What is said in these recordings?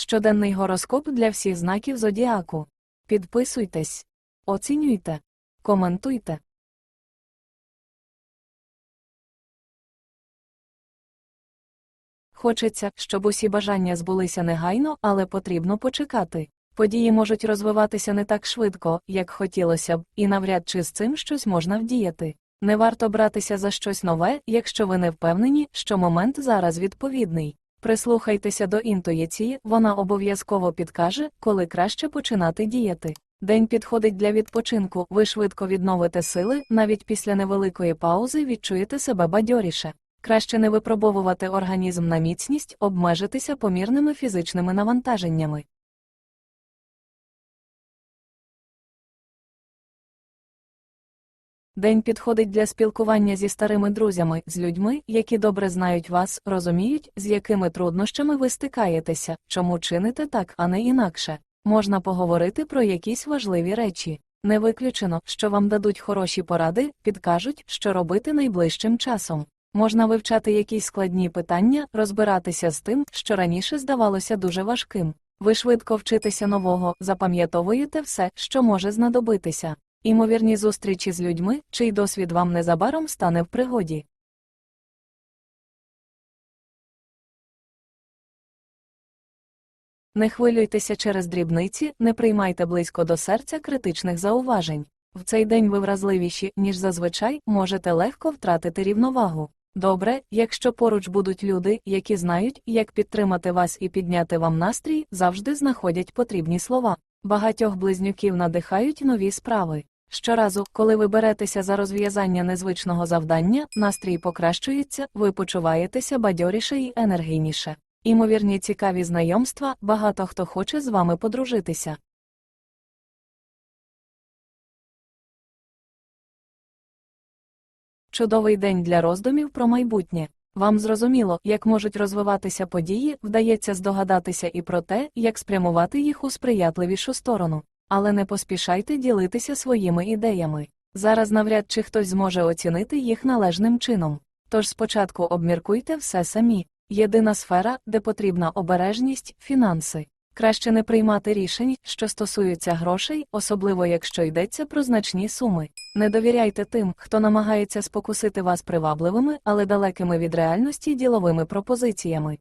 Щоденний гороскоп для всіх знаків зодіаку. Підписуйтесь, оцінюйте, коментуйте. Хочеться, щоб усі бажання збулися негайно, але потрібно почекати. Події можуть розвиватися не так швидко, як хотілося б, і навряд чи з цим щось можна вдіяти. Не варто братися за щось нове, якщо ви не впевнені, що момент зараз відповідний. Прислухайтеся до інтуїції, вона обов'язково підкаже, коли краще починати діяти. День підходить для відпочинку, ви швидко відновите сили, навіть після невеликої паузи відчуєте себе бадьоріше. Краще не випробовувати організм на міцність, обмежитися помірними фізичними навантаженнями. День підходить для спілкування зі старими друзями, з людьми, які добре знають вас, розуміють, з якими труднощами ви стикаєтеся, чому чините так, а не інакше. Можна поговорити про якісь важливі речі. Не виключено, що вам дадуть хороші поради, підкажуть, що робити найближчим часом. Можна вивчати якісь складні питання, розбиратися з тим, що раніше здавалося дуже важким. Ви швидко вчитеся нового, запам'ятовуєте все, що може знадобитися. Імовірні зустрічі з людьми, чий досвід вам незабаром стане в пригоді. Не хвилюйтеся через дрібниці, не приймайте близько до серця критичних зауважень. В цей день ви вразливіші, ніж зазвичай, можете легко втратити рівновагу. Добре, якщо поруч будуть люди, які знають, як підтримати вас і підняти вам настрій, завжди знаходять потрібні слова. Багатьох близнюків надихають нові справи. Щоразу, коли ви беретеся за розв'язання незвичного завдання, настрій покращується, ви почуваєтеся бадьоріше і енергійніше. Імовірні цікаві знайомства, багато хто хоче з вами подружитися. Чудовий день для роздумів про майбутнє. Вам зрозуміло, як можуть розвиватися події, вдається здогадатися і про те, як спрямувати їх у сприятливішу сторону. Але не поспішайте ділитися своїми ідеями. Зараз навряд чи хтось зможе оцінити їх належним чином. Тож спочатку обміркуйте все самі. Єдина сфера, де потрібна обережність фінанси. Краще не приймати рішень, що стосуються грошей, особливо якщо йдеться про значні суми. Не довіряйте тим, хто намагається спокусити вас привабливими, але далекими від реальності діловими пропозиціями.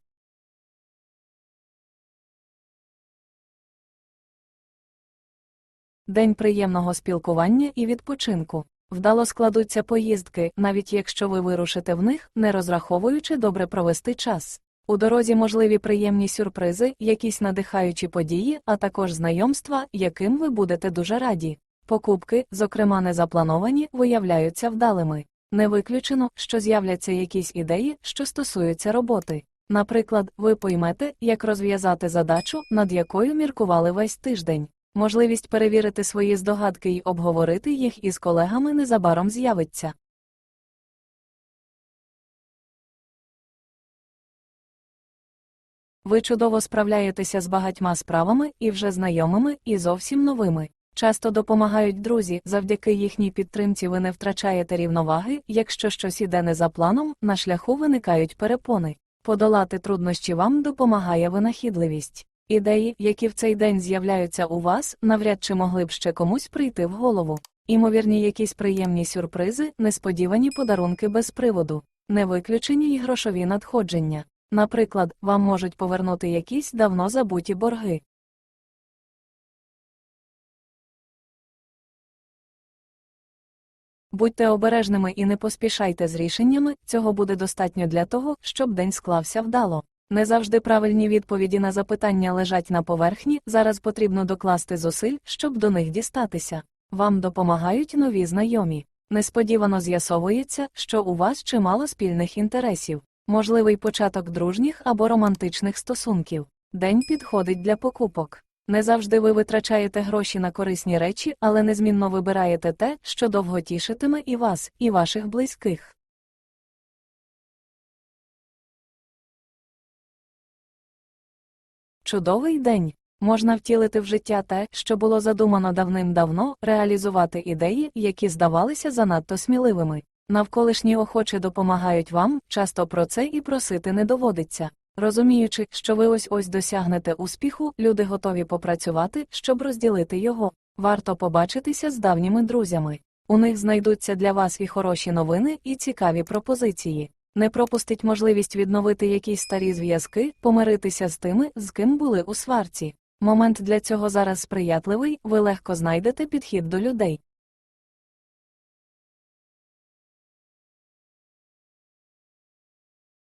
День приємного спілкування і відпочинку. Вдало складуться поїздки, навіть якщо ви вирушите в них, не розраховуючи добре провести час. У дорозі можливі приємні сюрпризи, якісь надихаючі події, а також знайомства, яким ви будете дуже раді. Покупки, зокрема незаплановані, виявляються вдалими. Не виключено, що з'являться якісь ідеї, що стосуються роботи. Наприклад, ви поймете, як розв'язати задачу, над якою міркували весь тиждень. Можливість перевірити свої здогадки й обговорити їх із колегами незабаром з'явиться. Ви чудово справляєтеся з багатьма справами і вже знайомими, і зовсім новими. Часто допомагають друзі, завдяки їхній підтримці ви не втрачаєте рівноваги, якщо щось іде не за планом, на шляху виникають перепони. Подолати труднощі вам допомагає винахідливість. Ідеї, які в цей день з'являються у вас, навряд чи могли б ще комусь прийти в голову. Імовірні якісь приємні сюрпризи, несподівані подарунки без приводу, не виключені й грошові надходження. Наприклад, вам можуть повернути якісь давно забуті борги. Будьте обережними і не поспішайте з рішеннями, цього буде достатньо для того, щоб день склався вдало. Не завжди правильні відповіді на запитання лежать на поверхні, зараз потрібно докласти зусиль, щоб до них дістатися. Вам допомагають нові знайомі. Несподівано з'ясовується, що у вас чимало спільних інтересів, можливий початок дружніх або романтичних стосунків. День підходить для покупок. Не завжди ви витрачаєте гроші на корисні речі, але незмінно вибираєте те, що довго тішитиме і вас, і ваших близьких. Чудовий день. Можна втілити в життя те, що було задумано давним-давно, реалізувати ідеї, які здавалися занадто сміливими. Навколишні охочі допомагають вам, часто про це і просити не доводиться. Розуміючи, що ви ось ось досягнете успіху, люди готові попрацювати, щоб розділити його. Варто побачитися з давніми друзями. У них знайдуться для вас і хороші новини, і цікаві пропозиції. Не пропустить можливість відновити якісь старі зв'язки, помиритися з тими, з ким були у сварці. Момент для цього зараз сприятливий, ви легко знайдете підхід до людей.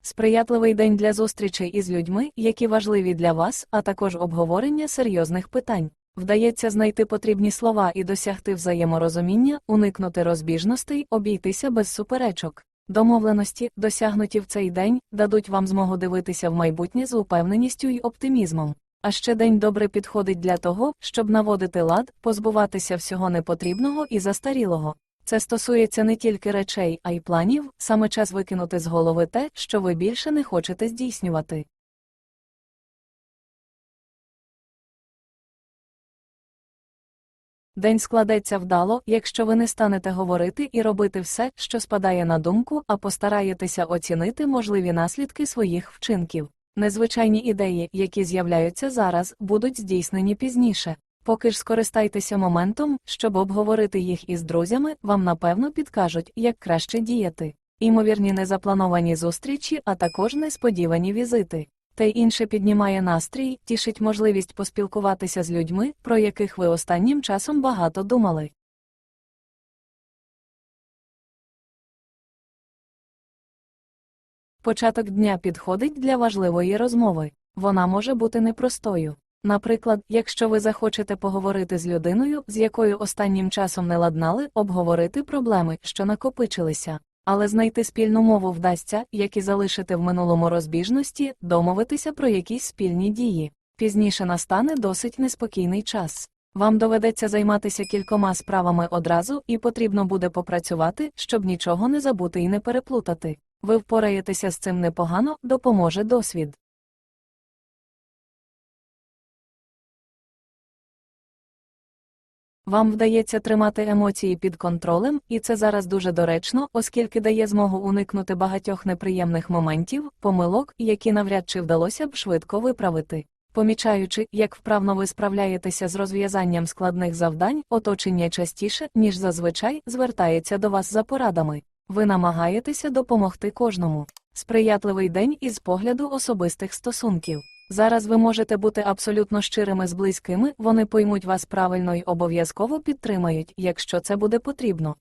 Сприятливий день для зустрічей із людьми, які важливі для вас, а також обговорення серйозних питань. Вдається знайти потрібні слова і досягти взаєморозуміння, уникнути розбіжностей, обійтися без суперечок. Домовленості, досягнуті в цей день, дадуть вам змогу дивитися в майбутнє з упевненістю й оптимізмом. А ще день добре підходить для того, щоб наводити лад, позбуватися всього непотрібного і застарілого. Це стосується не тільки речей, а й планів, саме час викинути з голови те, що ви більше не хочете здійснювати. День складеться вдало, якщо ви не станете говорити і робити все, що спадає на думку, а постараєтеся оцінити можливі наслідки своїх вчинків. Незвичайні ідеї, які з'являються зараз, будуть здійснені пізніше. Поки ж скористайтеся моментом, щоб обговорити їх із друзями, вам напевно підкажуть, як краще діяти. Імовірні незаплановані зустрічі, а також несподівані візити. Те й інше піднімає настрій, тішить можливість поспілкуватися з людьми, про яких ви останнім часом багато думали. Початок дня підходить для важливої розмови. Вона може бути непростою. Наприклад, якщо ви захочете поговорити з людиною, з якою останнім часом не ладнали, обговорити проблеми, що накопичилися. Але знайти спільну мову вдасться, як і залишити в минулому розбіжності, домовитися про якісь спільні дії. Пізніше настане досить неспокійний час. Вам доведеться займатися кількома справами одразу, і потрібно буде попрацювати, щоб нічого не забути і не переплутати. Ви впораєтеся з цим непогано, допоможе досвід. Вам вдається тримати емоції під контролем, і це зараз дуже доречно, оскільки дає змогу уникнути багатьох неприємних моментів, помилок, які навряд чи вдалося б швидко виправити. Помічаючи, як вправно ви справляєтеся з розв'язанням складних завдань, оточення частіше, ніж зазвичай, звертається до вас за порадами. Ви намагаєтеся допомогти кожному. Сприятливий день із погляду особистих стосунків. Зараз ви можете бути абсолютно щирими з близькими, вони поймуть вас правильно й обов'язково підтримають, якщо це буде потрібно.